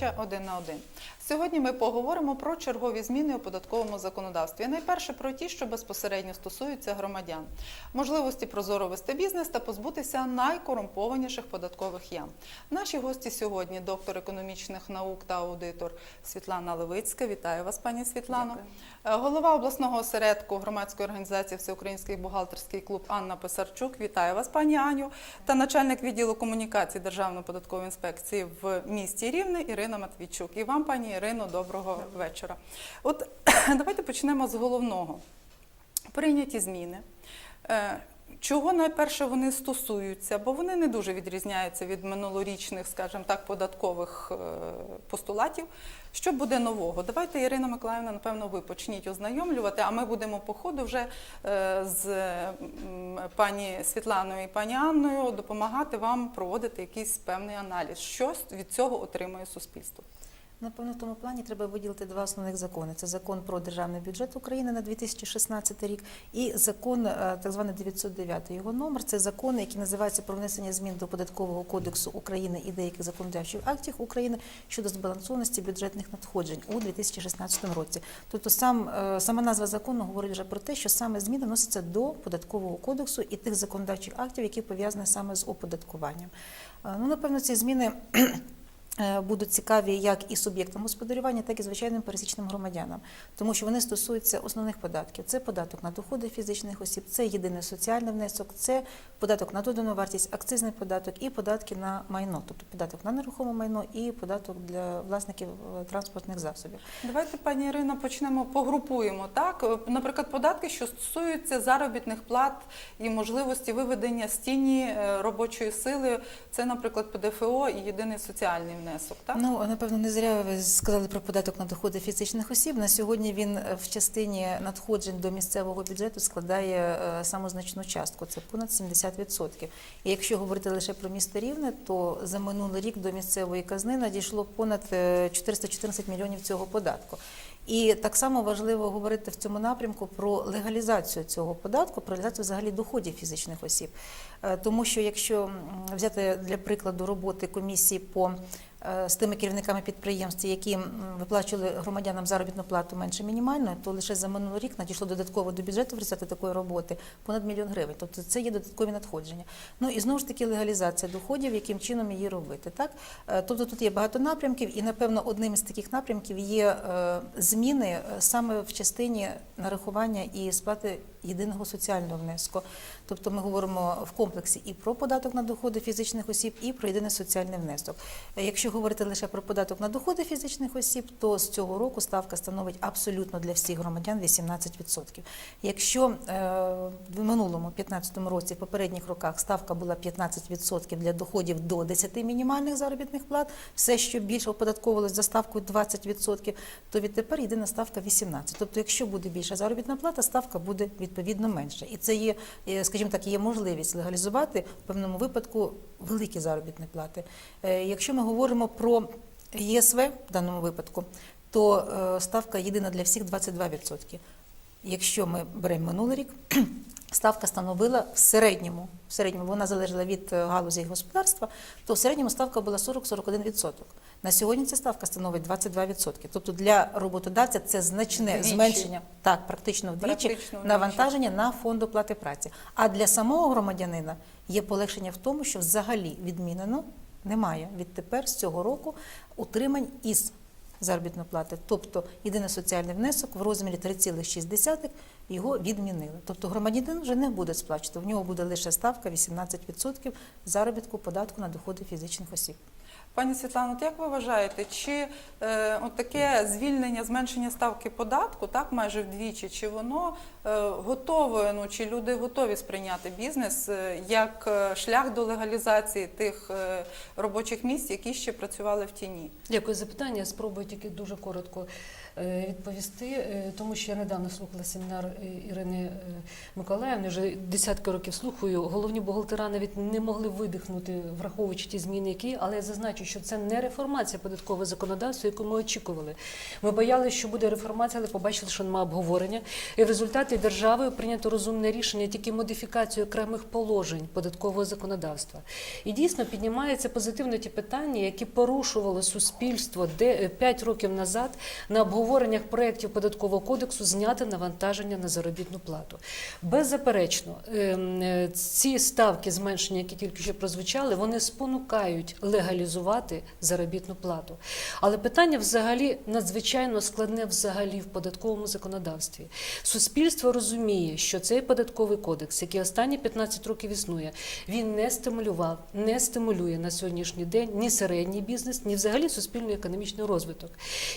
передача один на один. Сьогодні ми поговоримо про чергові зміни у податковому законодавстві. Найперше про ті, що безпосередньо стосуються громадян, можливості прозоро вести бізнес та позбутися найкорумпованіших податкових ям. Наші гості сьогодні доктор економічних наук та аудитор Світлана Левицька. Вітаю вас, пані Світлано. Е, Голова обласного осередку громадської організації Всеукраїнський бухгалтерський клуб Анна Писарчук. Вітаю вас, пані Аню, та начальник відділу комунікації Державної податкової інспекції в місті Рівне Ірина Матвійчук. І вам, пані Ірино, доброго вечора. От давайте почнемо з головного. Прийняті зміни. Чого найперше вони стосуються, бо вони не дуже відрізняються від минулорічних, скажімо так, податкових е, постулатів. Що буде нового? Давайте, Ірина Миколаївна, напевно, ви почніть ознайомлювати, а ми будемо по ходу вже е, з пані Світланою і пані Анною допомагати вам проводити якийсь певний аналіз, що від цього отримує суспільство. Напевно, в тому плані треба виділити два основних закони: це закон про державний бюджет України на 2016 рік і закон е, так званий 909. Його номер це закон, який називається про внесення змін до податкового кодексу України і деяких законодавчих актів України щодо збалансованості бюджетних надходжень у 2016 році. Тобто, сам е, сама назва закону говорить вже про те, що саме зміни вносяться до податкового кодексу і тих законодавчих актів, які пов'язані саме з оподаткуванням. Е, Ну, напевно, ці зміни. Е, Будуть цікаві як і суб'єктам господарювання, так і звичайним пересічним громадянам, тому що вони стосуються основних податків: це податок на доходи фізичних осіб, це єдиний соціальний внесок, це податок на додану вартість, акцизний податок і податки на майно, тобто податок на нерухоме майно і податок для власників е, транспортних засобів. Давайте, пані Ірина, почнемо погрупуємо. Так, Е, наприклад, податки, що стосуються заробітних плат і можливості виведення з тіні робочої сили. Це, наприклад, ПДФО і єдиний соціальний внесок. Так Ну, напевно, не зря ви сказали про податок на доходи фізичних осіб. На сьогодні він е, в частині надходжень до місцевого бюджету складає е, саму значну частку, це понад 70%. І якщо говорити лише про місто Рівне, то за минулий рік до місцевої казни надійшло понад е, 414 мільйонів цього податку. І так само важливо говорити в цьому напрямку про легалізацію цього податку, про легалізацію взагалі доходів фізичних осіб. Е, Тому що якщо взяти для прикладу роботи комісії по е, з тими керівниками підприємств, які виплачували громадянам заробітну плату менше мінімальної, то лише за минулий рік надійшло додатково до бюджету в результаті такої роботи понад мільйон гривень. Тобто це є додаткові надходження. Ну і знову ж таки легалізація доходів, яким чином її робити. Так Е, тобто тут є багато напрямків, і напевно одним із таких напрямків є е, зміни е, саме в частині нарахування і сплати єдиного соціального внеску. Тобто ми говоримо в комплексі і про податок на доходи фізичних осіб, і про єдиний соціальний внесок. Е, Якщо говорити лише про податок на доходи фізичних осіб, то з цього року ставка становить абсолютно для всіх громадян 18%. Якщо е, в минулому 2015 році, в попередніх роках ставка була 15% для доходів до 10 мінімальних заробітних плат, все, що більше оподатковувалось за ставкою 20%, то відтепер єдина ставка 18%. Тобто, якщо буде більша заробітна плата, ставка буде відповідно менше. І це є, е, скажімо так, є можливість легалізувати в певному випадку великі заробітні плати. Е, Якщо ми говоримо про ЄСВ в даному випадку, то е, ставка єдина для всіх 22%. Якщо ми беремо минулий рік, ставка становила в середньому, в середньому вона залежала від е, галузі господарства, то в середньому ставка була 40-41%. На сьогодні ця ставка становить 22%. Тобто для роботодавця це значне Вдвічі. зменшення, так, практично вдвічі, Практично вдвічі. навантаження на фонд оплати праці. А для самого громадянина є полегшення в тому, що взагалі відмінено немає відтепер з цього року утримань із заробітної плати. Тобто єдиний соціальний внесок в розмірі 3,6 його відмінили. Тобто громадянин вже не буде сплачувати. В нього буде лише ставка 18% заробітку податку на доходи фізичних осіб. Пані Світлано, як ви вважаєте, чи е, от таке звільнення, зменшення ставки податку, так майже вдвічі, чи воно е, готове, ну чи люди готові сприйняти бізнес е, як е, шлях до легалізації тих е, робочих місць, які ще працювали в тіні? Дякую за питання. Спробую тільки дуже коротко відповісти, е, тому що я недавно слухала семінар е, Ірини е, Миколаївни, вже десятки років слухаю. Головні бухгалтера навіть не могли видихнути, враховуючи ті зміни, які, але я зазначу, що це не реформація податкового законодавства, яку ми очікували. Ми боялися, що буде реформація, але побачили, що немає обговорення. І в результаті державою прийнято розумне рішення тільки модифікацію окремих положень податкового законодавства. І дійсно піднімаються позитивно ті питання, які порушувало суспільство де 5 років назад на обговореннях проєктів податкового кодексу зняти навантаження на заробітну плату. Беззаперечно, ем, е, ці ставки зменшення, які тільки що прозвучали, вони спонукають легалізувати заробітну плату. Але питання взагалі надзвичайно складне взагалі в податковому законодавстві. Суспільство розуміє, що цей податковий кодекс, який останні 15 років існує, він не стимулював, не стимулює на сьогоднішній день ні середній бізнес, ні взагалі суспільний економічний розвиток.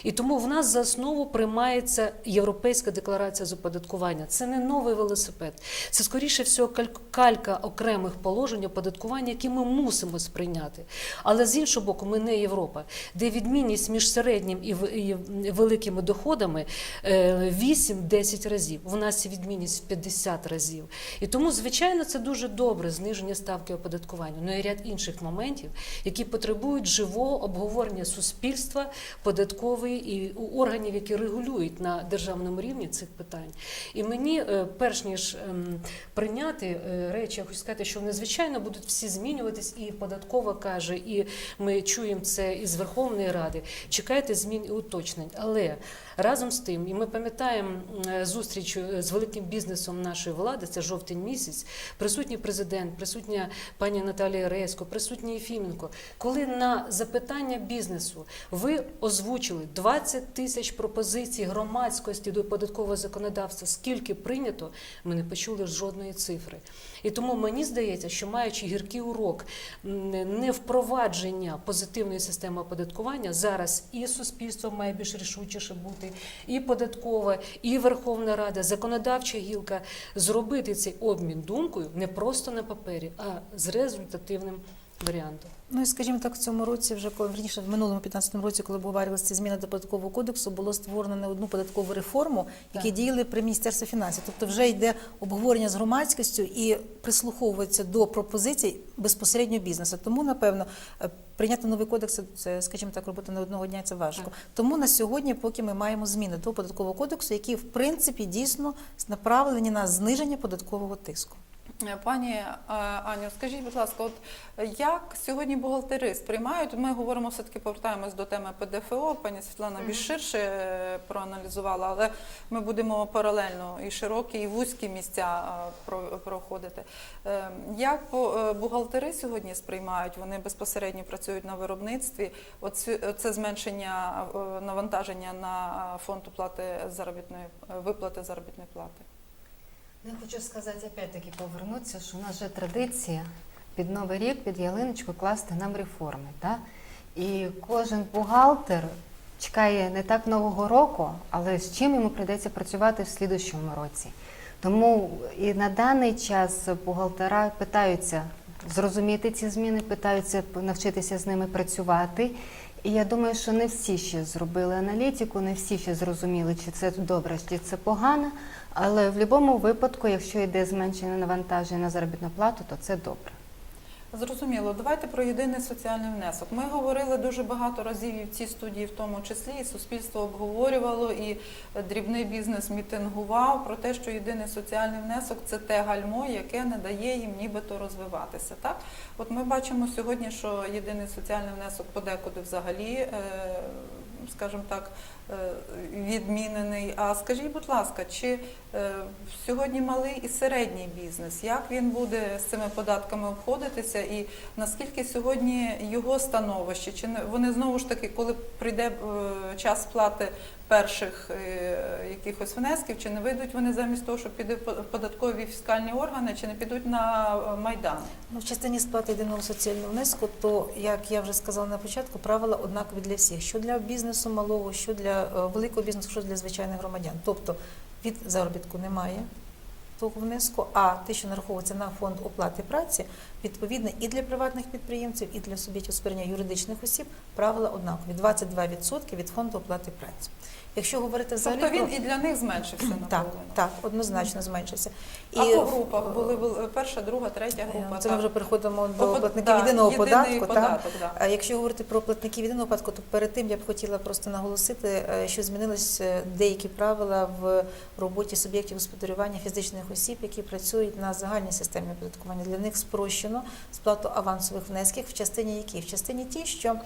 І тому в нас за основу приймається європейська декларація з оподаткування. Це не новий велосипед, це скоріше всього калька окремих положень оподаткування, які ми мусимо сприйняти. Але з іншого боку, ми не Європа, де відмінність між середнім і великими доходами е, 8-10 разів. У нас відмінність в 50 разів. І тому, звичайно, це дуже добре зниження ставки оподаткування. Ну і ряд інших моментів, які потребують живого обговорення суспільства, податкової і у органів, які регулюють на державному рівні цих питань. І мені, е, перш ніж ем, прийняти е, речі, я хочу сказати, що вони звичайно будуть всі змінюватись, і податкова каже, і ми чуємо це із Верховної Ради. Чекайте змін і уточнень. Але разом з тим, і ми пам'ятаємо е, зустріч з великим бізнесом нашої влади, це жовтень місяць, присутній президент, присутня пані Наталія Ресько, присутній Єфіменко. Коли на запитання бізнесу ви озвучили 20 тисяч пропозицій громадськості до податкового законодавства, скільки прийнято, ми не почули жодної цифри. І тому мені здається, що маючи гіркий урок м, не впровадження позитивної системи оподаткування, зараз і суспільство має більш рішучіше бути, і податкова, і Верховна Рада, законодавча гілка зробити цей обмін думкою не просто на папері, а з результативним варіантом. Ну і скажімо так, в цьому році, вже коли верніше в минулому 15 році, коли обговорювалися ці зміни до податкового кодексу, було створено не одну податкову реформу, які Так. діяли при міністерстві фінансів. Тобто вже йде обговорення з громадськістю і прислуховується до пропозицій безпосередньо бізнесу. Тому, напевно, е, прийняти новий кодекс, це, скажімо так, робити не одного дня це важко. Так. Тому на сьогодні, поки ми маємо зміни до податкового кодексу, які в принципі дійсно направлені на зниження податкового тиску. Е, Пані е, Аню, скажіть, будь ласка, от як сьогодні бухгалтери сприймають? Ми говоримо все таки повертаємось до теми ПДФО. Пані Світлана більш ширше е, проаналізувала, але ми будемо паралельно і широкі, і вузькі місця про- проходити. Як бу- бухгалтери сьогодні сприймають? Вони безпосередньо працюють на виробництві. Це зменшення навантаження на фонд оплати заробітної виплати заробітної плати. Я хочу сказати, опять-таки повернутися, що у нас же традиція під Новий рік, під ялиночку класти нам реформи. Да? І кожен бухгалтер чекає не так Нового року, але з чим йому прийдеться працювати в слідущому році. Тому і на даний час бухгалтера питаються зрозуміти ці зміни, питаються навчитися з ними працювати. І я думаю, що не всі ще зробили аналітику, не всі ще зрозуміли, чи це добре, чи це погано. Але в будь-якому випадку, якщо йде зменшення навантаження на заробітну плату, то це добре. Зрозуміло, давайте про єдиний соціальний внесок. Ми говорили дуже багато разів і в цій студії, в тому числі, і суспільство обговорювало, і дрібний бізнес мітингував про те, що єдиний соціальний внесок це те гальмо, яке не дає їм нібито розвиватися. Так, от ми бачимо сьогодні, що єдиний соціальний внесок подекуди взагалі, е, скажімо так, е, відмінений. А скажіть, будь ласка, чи е, сьогодні малий і середній бізнес, як він буде з цими податками обходитися, і наскільки сьогодні його становище? Чи вони знову ж таки, коли прийде е, час сплати перших е, якихось внесків, чи не вийдуть вони замість того, щоб підуть в податкові фіскальні органи, чи не підуть на е, майдан? Ну, в частині сплати єдиного соціального внеску, то як я вже сказала на початку, правила однакові для всіх: що для бізнесу малого, що для е, великого бізнесу, що для звичайних громадян. Тобто від заробітку немає. того внеску, а те, що нараховується на фонд оплати праці, відповідно і для приватних підприємців, і для суб'єктів спирання юридичних осіб правила однакові 22% від фонду оплати праці. Якщо говорити взагалі Тобто він і для них зменшився так, наполовину. так, однозначно зменшився. А по групах були перша, друга, третя група. Е, Це ми вже переходимо до По- платників да, єдиного податку. Так? податок, да. Якщо говорити про платників єдиного податку, то перед тим я б хотіла просто наголосити, е, що змінились е, деякі правила в роботі суб'єктів господарювання фізичних осіб, які працюють на загальній системі оподаткування. Для них спрощено сплату авансових внесків в частині які? В частині ті, що е,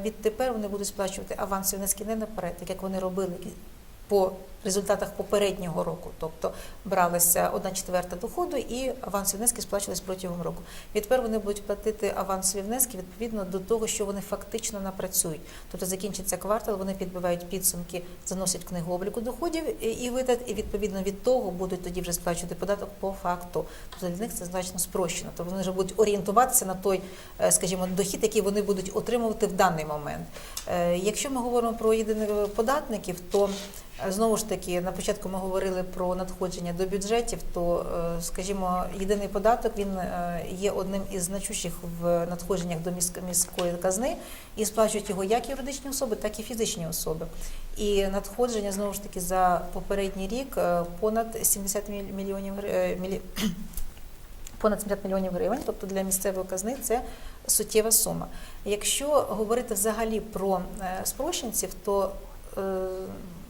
відтепер вони будуть сплачувати авансові внески не наперед, як вони робили по результатах попереднього року, тобто бралася одна четверта доходу і авансові внески сплачувались протягом року. Відтепер вони будуть платити авансові внески відповідно до того, що вони фактично напрацюють. Тобто закінчиться квартал, вони підбивають підсумки, заносять книгу обліку доходів і- витрат, і відповідно від того будуть тоді вже сплачувати податок по факту. Тобто для них це значно спрощено. Тобто вони вже будуть орієнтуватися на той, е, скажімо, дохід, який вони будуть отримувати в даний момент. Е, Якщо ми говоримо про єдиних податків, то Знову ж таки, на початку ми говорили про надходження до бюджетів. То, е, скажімо, єдиний податок він е, є одним із значущих в надходженнях до міськ- міської казни, і сплачують його як юридичні особи, так і фізичні особи. І надходження знову ж таки за попередній рік е, понад 70 міль- мільйонів гри- е, мілі... понад 70 мільйонів гривень, тобто для місцевої казни це суттєва сума. Якщо говорити взагалі про е, спрощенців, то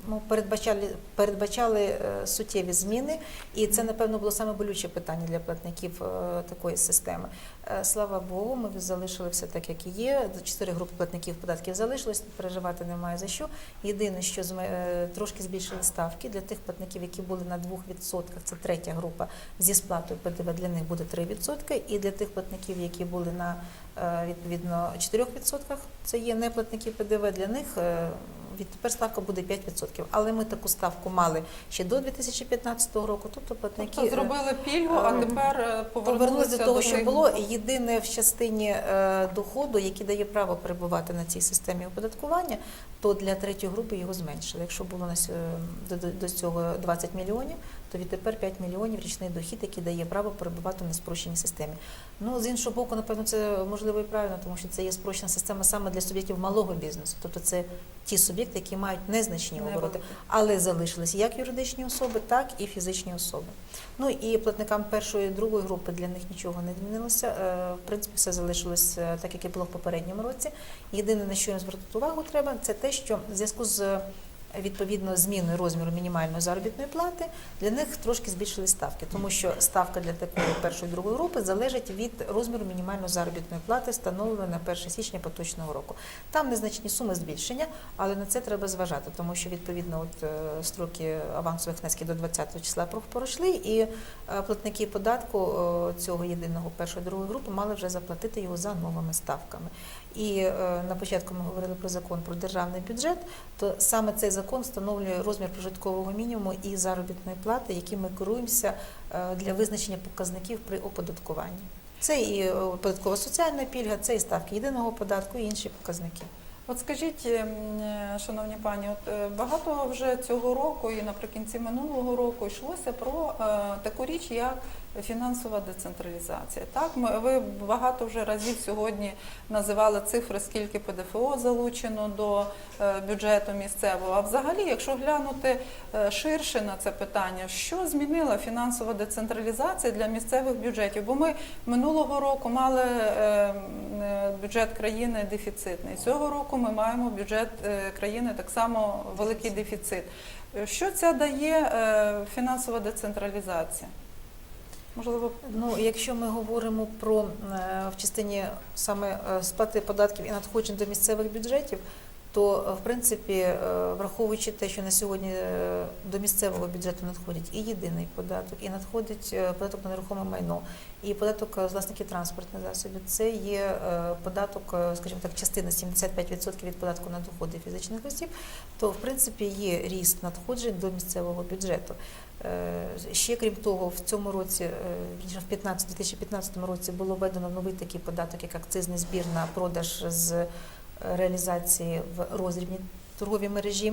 е, ну, передбачали, передбачали е, суттєві зміни, і це, напевно, було саме болюче питання для платників е, такої системи. Е, Слава Богу, ми залишили все так, як і є. Чотири групи платників податків залишилось, переживати немає за що. Єдине, що зме- е, трошки збільшили ставки для тих платників, які були на 2%, це третя група, зі сплатою ПДВ для них буде 3%, і для тих платників, які були на е, відповідно 4%, це є неплатники ПДВ, для них відтепер ставка буде 5%. Але ми таку ставку мали ще до 2015 року, тобто платники Тобто зробили пільгу, а тепер Повернулися повернулися до того, що тих було. Єдине в частині е, доходу, який дає право перебувати на цій системі оподаткування, то для третьої групи його зменшили. Якщо було на до, до цього 20 мільйонів, то відтепер 5 мільйонів річний дохід, який дає право перебувати на спрощеній системі. Ну з іншого боку, напевно, це можливо і правильно, тому що це є спрощена система саме для суб'єктів малого бізнесу, тобто це ті суб'єкти, які мають незначні обороти, але залишились як юридичні особи, так і фізичні особи. Ну і платникам першої і другої групи для них нічого не змінилося. Е, В принципі, все залишилось е, так, як і було в попередньому році. Єдине, на що їм звернути увагу треба, це те, що в зв'язку з відповідно зміною розміру мінімальної заробітної плати для них трошки збільшили ставки, тому що ставка для такої першої другої групи залежить від розміру мінімальної заробітної плати, встановленої на 1 січня поточного року. Там незначні суми збільшення, але на це треба зважати, тому що відповідно от е, строки авансових внесків до 20 числа про- пройшли, і е, платники податку е, цього єдиного першої другої групи мали вже заплатити його за новими ставками. І е, на початку ми говорили про закон про державний бюджет, то саме цей закон встановлює розмір прожиткового мінімуму і заробітної плати, яким ми керуємося е, для визначення показників при оподаткуванні. Це і е, податкова соціальна пільга, це і ставки єдиного податку, і інші показники. От скажіть, ем, шановні пані, от багато вже цього року і наприкінці минулого року йшлося про таку річ, як фінансова децентралізація. Так, ми ви багато вже разів сьогодні називали цифри, скільки ПДФО залучено до е, бюджету місцевого. А взагалі, якщо глянути е, ширше на це питання, що змінила фінансова децентралізація для місцевих бюджетів? Бо ми минулого року мали е, бюджет країни дефіцитний. Цього року ми маємо бюджет країни так само великий дефіцит. Що це дає фінансова децентралізація? Можливо, Ну, якщо ми говоримо про е, в частині саме е, сплати податків і надходжень до місцевих бюджетів, то е, в принципі, враховуючи те, що на сьогодні до місцевого бюджету надходить і єдиний податок, і надходить податок на нерухоме майно, і податок з власників транспортних засобів, це є податок, скажімо так, частина 75% від податку на доходи фізичних осіб, то в принципі є ріст надходжень до місцевого бюджету. Е, Ще крім того, в цьому році, е, в 15 2015 році було введено новий такий податок, як акцизний збір на продаж з е, реалізації в роздрібній торгові мережі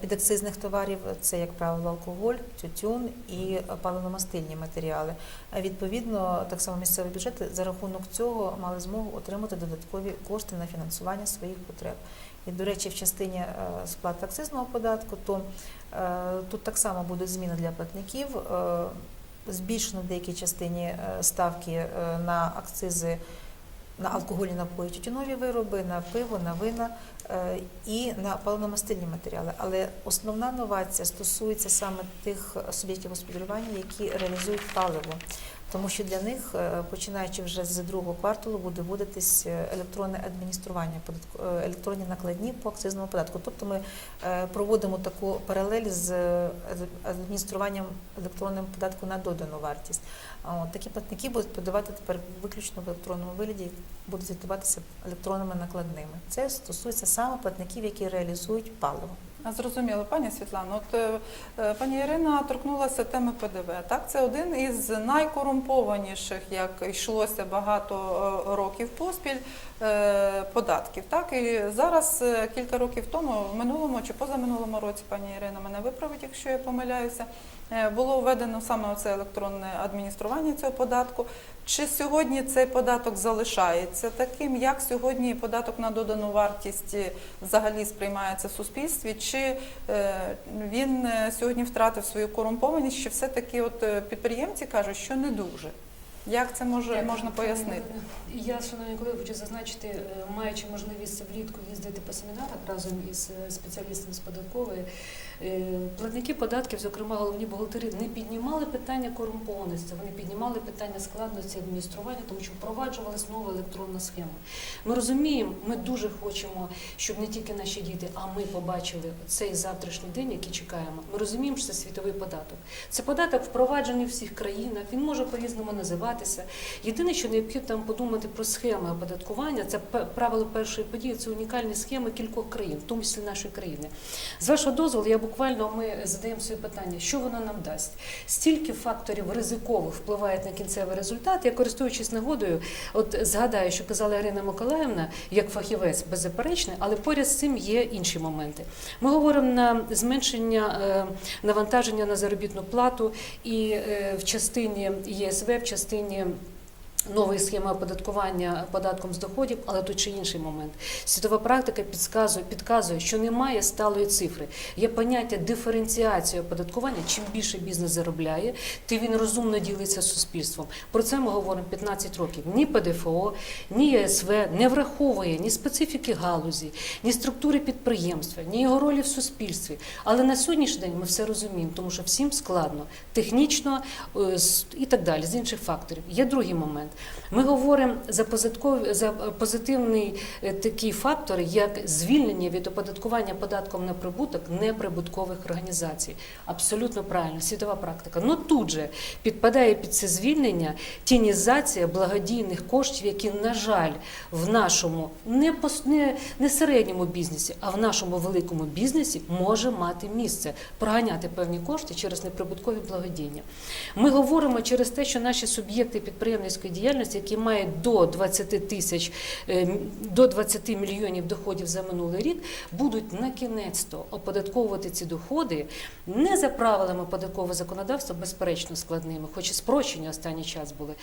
підакцизних товарів. Це, як правило, алкоголь, тютюн і паливно-мастильні матеріали. Відповідно, так само місцеві бюджети за рахунок цього мали змогу отримати додаткові кошти на фінансування своїх потреб. І, до речі, в частині сплати акцизного податку, то тут так само будуть зміни для платників. Е, Збільшено в деякій частині е, ставки е, на акцизи на алкогольні напої, тютюнові вироби, на пиво, на вина е, і на паливно-мастильні матеріали. Але основна новація стосується саме тих суб'єктів господарювання, які реалізують паливо. Тому що для них, е, починаючи вже з другого кварталу, буде вводитись е, електронне адміністрування, податку- е, електронні накладні по акцизному податку. Тобто ми проводимо таку паралель з адмініструванням електронним податку на додану вартість. Такі платники будуть подавати тепер виключно в електронному вигляді, будуть звітуватися електронними накладними. Це стосується саме платників, які реалізують паливо. Зрозуміло, пані Світлано. От е, е, пані Ірина торкнулася теми ПДВ. Так, це один із найкорумпованіших, як йшлося багато е, років поспіль, податків. Так і зараз кілька років тому, в минулому чи позаминулому році, пані Ірина мене виправить, якщо я помиляюся. Було введено саме оце електронне адміністрування цього податку. Чи сьогодні цей податок залишається таким? Як сьогодні податок на додану вартість взагалі сприймається в суспільстві? Чи е, він е, сьогодні втратив свою корумпованість? Чи все-таки от е, підприємці кажуть, що не дуже? Як це може Дякую. можна пояснити? Я, шановні колеги, хочу зазначити, маючи можливість влітку їздити по семінарах разом із спеціалістами з податкової, платники податків, зокрема головні бухгалтери, не піднімали питання корумпованості, вони піднімали питання складності адміністрування, тому що впроваджувалась нова електронна схема. Ми розуміємо, ми дуже хочемо, щоб не тільки наші діти, а ми побачили цей завтрашній день, який чекаємо. Ми розуміємо, що це світовий податок. Це податок впроваджений в всіх країнах. Він може по-різному називатися. Єдине, що необхідно подумати про схеми оподаткування, це правило першої події, це унікальні схеми кількох країн, в тому числі нашої країни. З вашого дозволу, я буквально ми задаємо собі питання, що воно нам дасть. Стільки факторів ризикових впливають на кінцевий результат. Я користуючись нагодою, от згадаю, що казала Ірина Миколаївна, як фахівець беззаперечний, але поряд з цим є інші моменти. Ми говоримо на зменшення е, навантаження на заробітну плату і е, в частині ЄСВ, в частині. Нової схеми оподаткування податком з доходів, але тут ще інший момент. Світова практика підказує, підказує, що немає сталої цифри. Є поняття диференціації оподаткування. Чим більше бізнес заробляє, тим він розумно ділиться з суспільством. Про це ми говоримо 15 років. Ні ПДФО, ні ЄСВ не враховує ні специфіки галузі, ні структури підприємства, ні його ролі в суспільстві. Але на сьогоднішній день ми все розуміємо, тому що всім складно технічно е, і так далі, з інших факторів. Є другий момент. Ми говоримо за за позитивний е, такий фактор, як звільнення від оподаткування податком на прибуток неприбуткових організацій. Абсолютно правильно, світова практика. Ну тут же підпадає під це звільнення тінізація благодійних коштів, які, на жаль, в нашому не, не, не середньому бізнесі, а в нашому великому бізнесі може мати місце проганяти певні кошти через неприбуткові благодійня. Ми говоримо через те, що наші суб'єкти підприємницької діяльності, які мають до 20 тисяч е, до 20 мільйонів доходів за минулий рік, будуть на кінець-то оподатковувати ці доходи не за правилами податкового законодавства, безперечно складними, хоч і спрощені останній час були,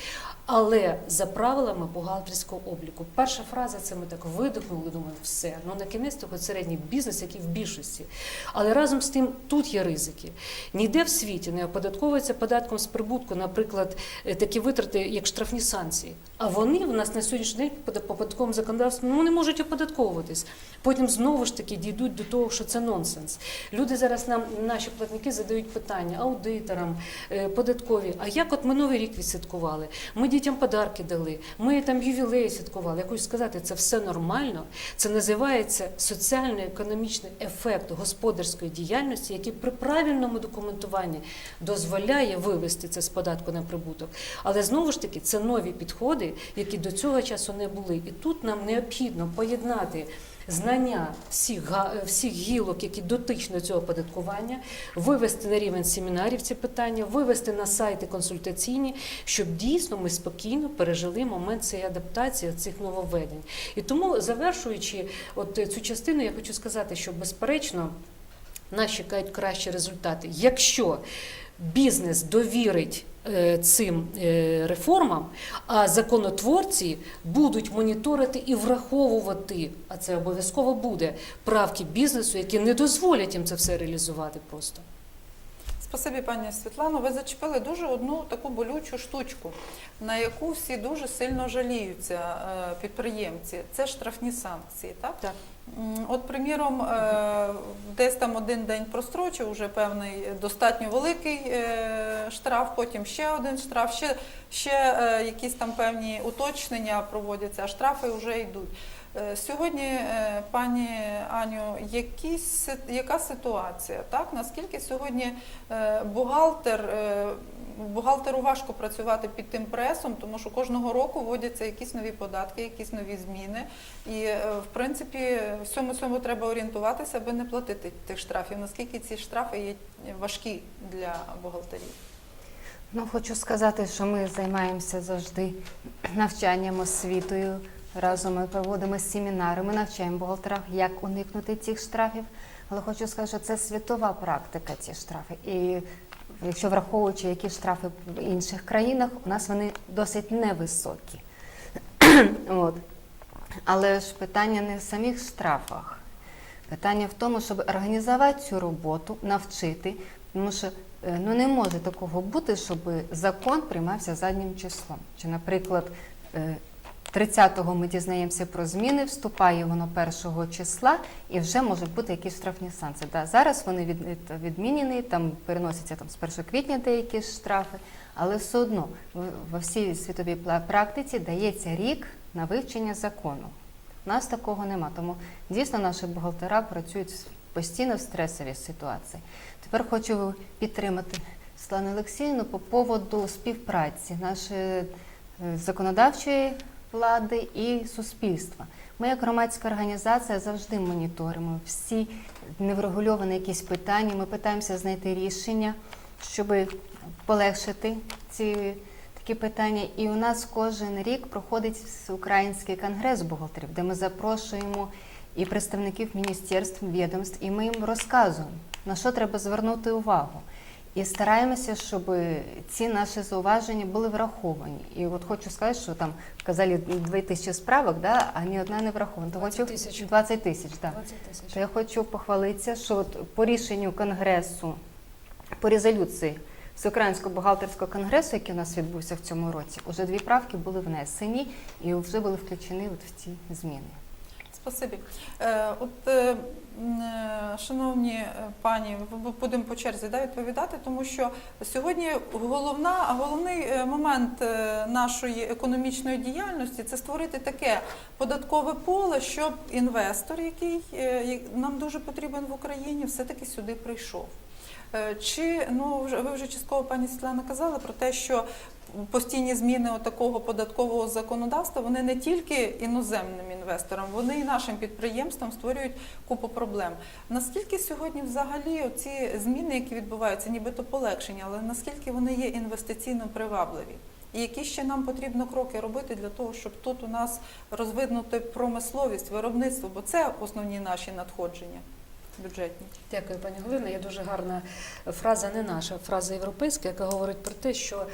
але за правилами бухгалтерського обліку. Перша фраза це ми так видихнули, думаємо, все. Ну на кінець то середній бізнес, який в більшості. Але разом з тим тут є ризики. Ніде в світі не оподатковується податком з прибутку, наприклад, е, такі витрати, як штрафні санкції. А вони в нас на сьогоднішній день по по податковому законодавству ну, не можуть оподатковуватись. Потім знову ж таки дійдуть до того, що це нонсенс. Люди зараз нам, наші платники, задають питання аудиторам, е, податкові. А як от ми новий рік відсвяткували? Ми дітям подарки дали, ми там ювілеї святкували. Я хочу сказати, це все нормально. Це називається соціально-економічний ефект господарської діяльності, який при правильному документуванні дозволяє вивести це з податку на прибуток. Але знову ж таки, це нові підходи, які до цього часу не були. І тут нам необхідно поєднати знання всіх, всіх гілок, які дотичні цього оподаткування, вивести на рівень семінарів ці питання, вивести на сайти консультаційні, щоб дійсно ми спокійно пережили момент цієї адаптації цих нововведень. І тому, завершуючи от цю частину, я хочу сказати, що безперечно нас чекають кращі результати. Якщо бізнес довірить е, цим е, реформам, а законотворці будуть моніторити і враховувати, а це обов'язково буде, правки бізнесу, які не дозволять їм це все реалізувати просто. Спасибі, пані Світлано. Ви зачепили дуже одну таку болючу штучку, на яку всі дуже сильно жаліються е, підприємці. Це штрафні санкції, так? Так. От, приміром, е, десь там один день прострочив, вже певний достатньо великий е, штраф, потім ще один штраф, ще, ще е, якісь там певні уточнення проводяться, а штрафи вже йдуть. Сьогодні, пані Аню, якісь, яка ситуація? Так? Наскільки сьогодні бухгалтер, бухгалтеру важко працювати під тим пресом, тому що кожного року вводяться якісь нові податки, якісь нові зміни. І, е, в принципі, всьому цьому треба орієнтуватися, аби не платити тих штрафів. Наскільки ці штрафи є важкі для бухгалтерів? Ну, хочу сказати, що ми займаємося завжди навчанням освітою. Разом ми проводимо семінари, ми навчаємо бухгалтерах, як уникнути цих штрафів. Але хочу сказати, що це світова практика, ці штрафи. І якщо враховуючи, які штрафи в інших країнах, у нас вони досить невисокі. От. Але ж питання не в самих штрафах. Питання в тому, щоб організувати цю роботу, навчити, тому що е, ну, не може такого бути, щоб закон приймався заднім числом. Чи, наприклад, е, 30-го ми дізнаємося про зміни, вступає воно 1 числа і вже можуть бути якісь штрафні санкції. Да, зараз вони від, від- відмінені, там переносяться там, з 1 квітня деякі штрафи, але все одно во всій світовій практиці дається рік на вивчення закону. У нас такого нема. Тому дійсно наші бухгалтера працюють постійно в стресовій ситуації. Тепер хочу підтримати Світлану Олексіївну по поводу співпраці нашої е, законодавчої влади і суспільства. Ми, як громадська організація, завжди моніторимо всі неврегульовані якісь питання. Ми питаємося знайти рішення, щоб полегшити ці такі питання. І у нас кожен рік проходить український конгрес бухгалтерів, де ми запрошуємо і представників міністерств, відомств, і ми їм розказуємо, на що треба звернути увагу. І стараємося, щоб ці наші зауваження були враховані. І от хочу сказати, що там казали 2 тисячі справок, да, а ні одна не врахована. То 20 тисяч. 20 тисяч, так. 20 тисяч. То я хочу похвалитися, що от по рішенню Конгресу, по резолюції Всеукраїнського бухгалтерського конгресу, який у нас відбувся в цьому році, вже дві правки були внесені і вже були включені от в ці зміни. Спасибі. Е, От, е, е, шановні пані, будемо по черзі да, відповідати, тому що сьогодні головна, головний момент нашої економічної діяльності це створити таке податкове поле, щоб інвестор, який нам дуже потрібен в Україні, все-таки сюди прийшов. Е, Чи ну ви вже частково пані Світлана казали про те, що постійні зміни такого податкового законодавства вони не тільки іноземним інвесторам, вони і нашим підприємствам створюють купу проблем. Наскільки сьогодні взагалі ці зміни, які відбуваються, нібито полегшення, але наскільки вони є інвестиційно привабливі? І які ще нам потрібно кроки робити для того, щоб тут у нас розвинути промисловість, виробництво, бо це основні наші надходження бюджетні. Дякую, пані Галина. Є дуже гарна фраза, не наша, фраза європейська, яка говорить про те, що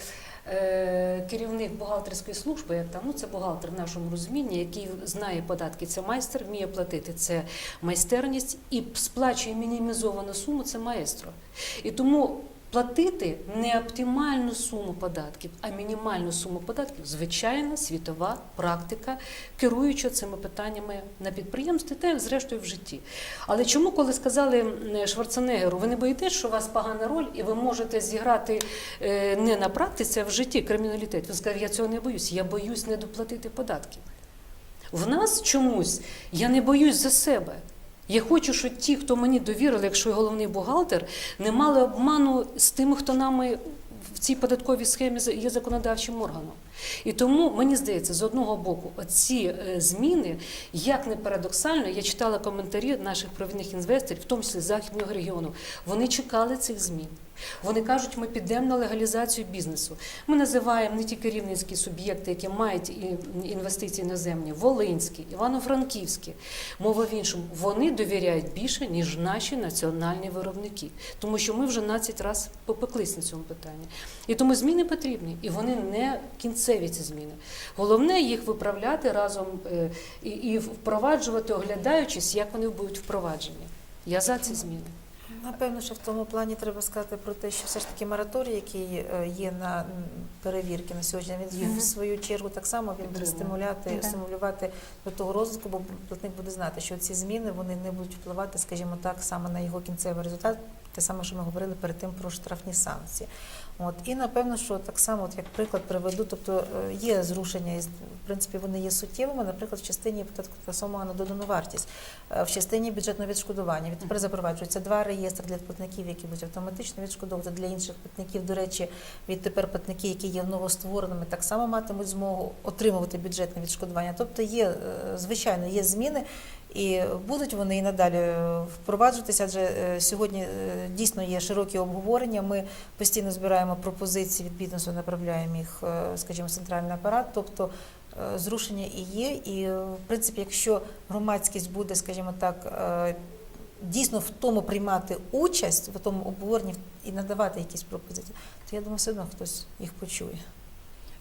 е, керівник бухгалтерської служби, як там, ну це бухгалтер в нашому розумінні, який знає податки, це майстер, вміє платити, це майстерність і сплачує мінімізовану суму, це маестро. І тому платити не оптимальну суму податків, а мінімальну суму податків звичайна світова практика, керуюча цими питаннями на підприємстві та зрештою в житті. Але чому, коли сказали Шварценеггеру, ви не боїтесь, що у вас погана роль, і ви можете зіграти е, не на практиці, а в житті криміналітет? Він сказав, я цього не боюсь, я боюсь не доплатити податків. В нас чомусь я не боюсь за себе. Я хочу, щоб ті, хто мені довірили, якщо я головний бухгалтер, не мали обману з тими, хто нами в цій податковій схемі є законодавчим органом. І тому мені здається, з одного боку, ці зміни, як не парадоксально, я читала коментарі наших провідних інвесторів, в тому числі західного регіону. Вони чекали цих змін. Вони кажуть, ми підемо на легалізацію бізнесу. Ми називаємо не тільки рівненські суб'єкти, які мають інвестиції іноземні, Волинські, Івано-Франківські. Мова в іншому. Вони довіряють більше, ніж наші національні виробники. Тому що ми вже 12 разів попеклись на цьому питанні. І тому зміни потрібні, і вони не кінцеві ці зміни. Головне їх виправляти разом е, і впроваджувати, оглядаючись, як вони будуть впроваджені. Я за ці зміни. Напевно, що в тому плані треба сказати про те, що все ж таки мораторій, який е, є на перевірки на сьогодні, він Мгм. в свою чергу так само він буде стимуляти, Да. стимулювати до того розвитку, бо платник буде знати, що ці зміни вони не будуть впливати, скажімо так, саме на його кінцевий результат. Те саме, що ми говорили перед тим про штрафні санкції. От і напевно, що так само, от як приклад приведу, тобто е, є зрушення, і в принципі вони є суттєвими, наприклад, в частині податку та самого на додану вартість, Е, в частині бюджетного відшкодування. Відтепер запроваджуються два реєстри для платників, які будуть автоматично відшкодовувати для інших платників. До речі, відтепер платники, які є новоствореними, так само матимуть змогу отримувати бюджетне відшкодування. Тобто є е, звичайно є зміни. І будуть вони і надалі впроваджуватися, адже е, сьогодні е, дійсно є широкі обговорення. Ми постійно збираємо пропозиції від бізнесу, направляємо їх, е, скажімо, в центральний апарат. Тобто зрушення і є. І в принципі, якщо громадськість буде, скажімо так, дійсно в тому приймати участь, в тому обговоренні і надавати якісь пропозиції, то я думаю, все одно хтось їх почує.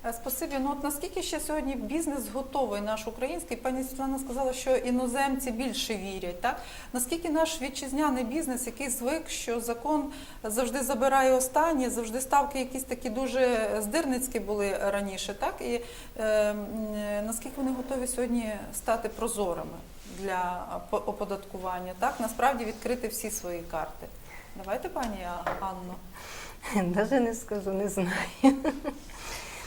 Е, Спасибі. Ну от наскільки ще сьогодні бізнес готовий наш український? Пані Світлана сказала, що іноземці більше вірять. Так наскільки наш вітчизняний бізнес, який звик, що закон завжди забирає останнє, завжди ставки якісь такі дуже здирницькі були раніше, так і е, е, наскільки вони готові сьогодні стати прозорими для по- оподаткування? Так насправді відкрити всі свої карти. Давайте, пані Анно. Навіть не скажу, не знаю.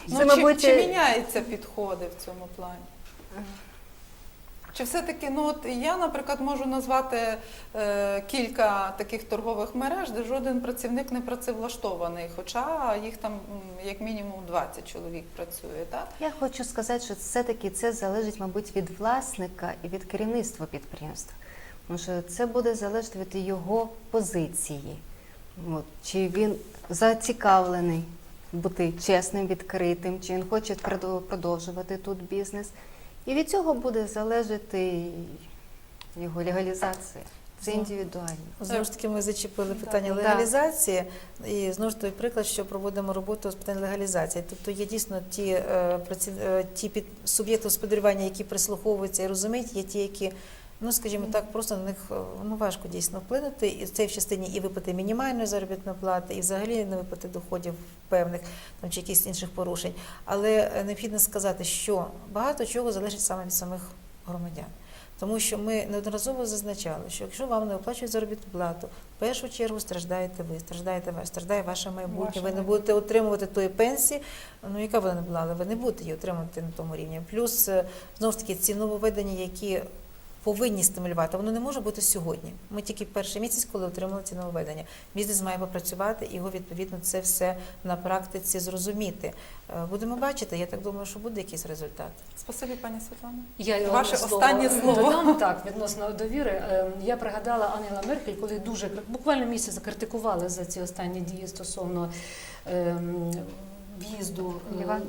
Ну, Це, чи, мабуть, чи е, міняються підходи в цьому плані? Чи все-таки, ну от я, наприклад, можу назвати е, кілька таких торгових мереж, де жоден працівник не працевлаштований, хоча їх там як мінімум 20 чоловік працює, так? Я хочу сказати, що все-таки це залежить, мабуть, від власника і від керівництва підприємства. Тому що це буде залежати від його позиції. От. Чи він зацікавлений бути чесним, відкритим, чи він хоче продовжувати тут бізнес. І від цього буде залежати його легалізація. Це індивідуально. Знову ж таки, ми зачепили питання легалізації, і знову ж той приклад, що проводимо роботу з питань легалізації. Тобто є дійсно ті, е, е, ті під суб'єкти господарювання, які прислуховуються і розуміють, є ті, які. Ну, скажімо так, просто на них е, ну, важко дійсно вплинути. І це в частині і виплати мінімальної заробітної плати, і взагалі не виплати доходів певних там чи якихось інших порушень. Але е, необхідно сказати, що багато чого залежить саме від самих громадян. Тому що ми неодноразово зазначали, що якщо вам не оплачують заробітну плату, в першу чергу страждаєте ви, страждаєте ви, страждає ваше майбутнє. Ваше ви не будете отримувати тої пенсії, ну яка вона не була, але ви не будете її отримувати на тому рівні. Плюс е, знову ж таки ці нововведення, які повинні стимулювати, воно не може бути сьогодні. Ми тільки перший місяць, коли отримали ці нововведення. Бізнес має попрацювати і його відповідно це все на практиці зрозуміти. Е, Будемо бачити. Я так думаю, що буде якийсь результат. Спасибі, пані Світлана. Я Ваше одне останнє слово. додам так відносно довіри. Е, Я пригадала Ангела Меркель, коли дуже буквально місяць критикували за ці останні дії стосовно ем, в'їзду е.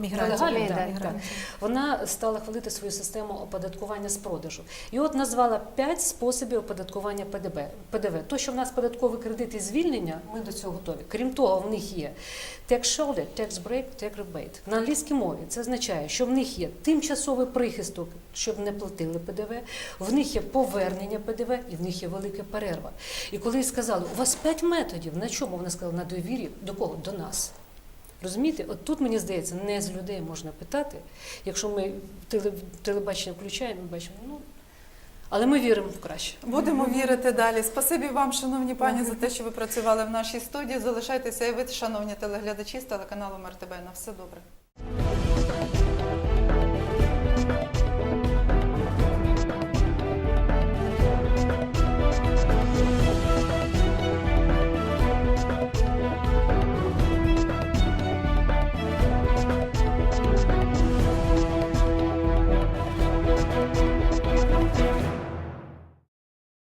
Міграція. Нелегальні, да, міграція. так. Вона стала хвалити свою систему оподаткування з продажу. І от назвала п'ять способів оподаткування ПДБ. ПДВ. То, що в нас податковий кредит і звільнення, ми до цього готові. Крім того, в них є tax shoulder, tax break, tax rebate. На англійській мові це означає, що в них є тимчасовий прихисток, щоб не платили ПДВ, в них є повернення ПДВ і в них є велика перерва. І коли сказали, у вас п'ять методів, на чому? Вона сказала, на довірі, до кого? До нас. Розумієте, от тут мені здається, не з людей можна питати. Якщо ми телебачення включаємо, ми бачимо, ну але ми віримо в краще. Будемо вірити далі. Спасибі вам, шановні пані, за те, що ви працювали в нашій студії. Залишайтеся і ви, шановні телеглядачі з телеканалу МРТБ. На все добре.